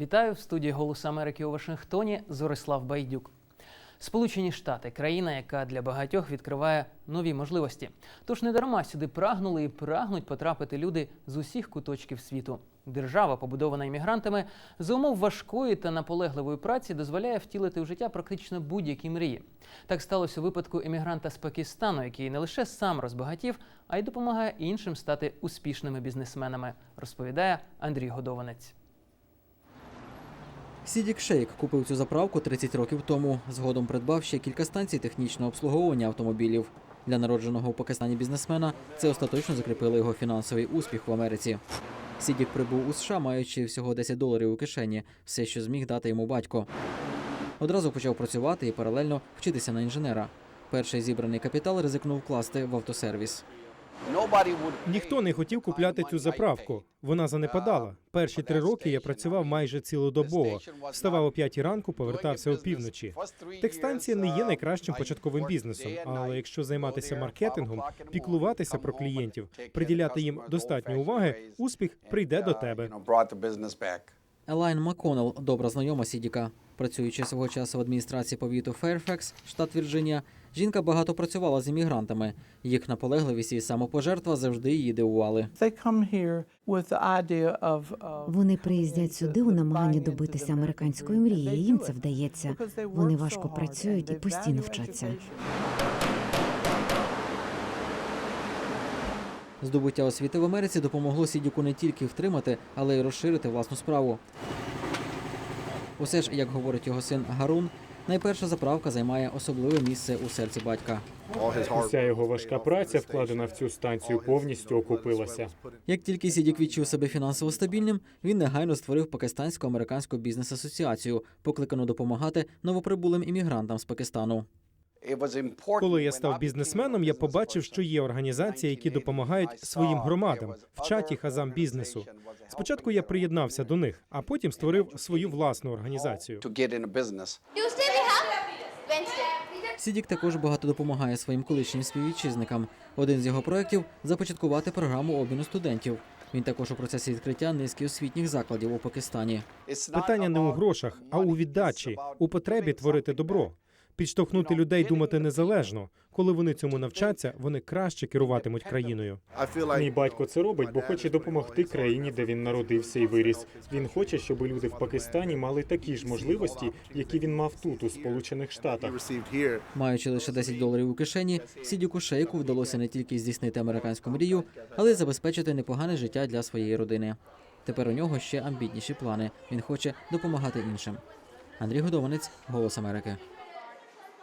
Вітаю в студії Голос Америки у Вашингтоні. Зорислав Байдюк. Сполучені Штати країна, яка для багатьох відкриває нові можливості. Тож не дарма сюди прагнули і прагнуть потрапити люди з усіх куточків світу. Держава, побудована іммігрантами, за умов важкої та наполегливої праці дозволяє втілити в життя практично будь-які мрії. Так сталося у випадку емігранта з Пакистану, який не лише сам розбагатів, а й допомагає іншим стати успішними бізнесменами, розповідає Андрій Годованець. Сідік Шейк купив цю заправку 30 років тому. Згодом придбав ще кілька станцій технічного обслуговування автомобілів. Для народженого у Пакистані бізнесмена це остаточно закріпило його фінансовий успіх в Америці. Сідік прибув у США, маючи всього 10 доларів у кишені, все, що зміг дати йому батько. Одразу почав працювати і паралельно вчитися на інженера. Перший зібраний капітал ризикнув вкласти в автосервіс. Ніхто не хотів купляти цю заправку. Вона занепадала. Перші три роки я працював майже цілодобово. Вставав о п'ятій ранку, повертався опівночі. Техстанція не є найкращим початковим бізнесом, але якщо займатися маркетингом, піклуватися про клієнтів, приділяти їм достатньо уваги, успіх прийде до тебе. Елайн Макконнелл – добра знайома Сідіка. Працюючи свого часу в адміністрації повіту Фейрфекс, штат Вірджинія, жінка багато працювала з іммігрантами. Їх наполегливість і самопожертва завжди її дивували. Of Вони приїздять сюди у намаганні добитися американської мрії. і Їм це вдається. Вони важко працюють і постійно вчаться. Здобуття освіти в Америці допомогло Сідіку не тільки втримати, але й розширити власну справу. Усе ж, як говорить його син Гарун, найперша заправка займає особливе місце у серці батька. Уся його важка праця, вкладена в цю станцію, повністю окупилася. Як тільки Сідік відчув себе фінансово стабільним, він негайно створив пакистансько-американську бізнес-асоціацію, покликану допомагати новоприбулим іммігрантам з Пакистану. Коли я став бізнесменом, я побачив, що є організації, які допомагають своїм громадам, вчать їх азам бізнесу. Спочатку я приєднався до них, а потім створив свою власну організацію. Сідік також багато допомагає своїм колишнім співвітчизникам. Один з його проєктів започаткувати програму обміну студентів. Він також у процесі відкриття низки освітніх закладів у Пакистані. Питання не у грошах, а у віддачі, у потребі творити добро. Підштовхнути людей думати незалежно. Коли вони цьому навчаться, вони краще керуватимуть країною. Мій батько це робить, бо хоче допомогти країні, де він народився і виріс. Він хоче, щоб люди в Пакистані мали такі ж можливості, які він мав тут, у Сполучених Штатах. Маючи лише 10 доларів у кишені, Сідіку Шейку вдалося не тільки здійснити американську мрію, але й забезпечити непогане життя для своєї родини. Тепер у нього ще амбітніші плани. Він хоче допомагати іншим. Андрій Годованець, Голос Америки.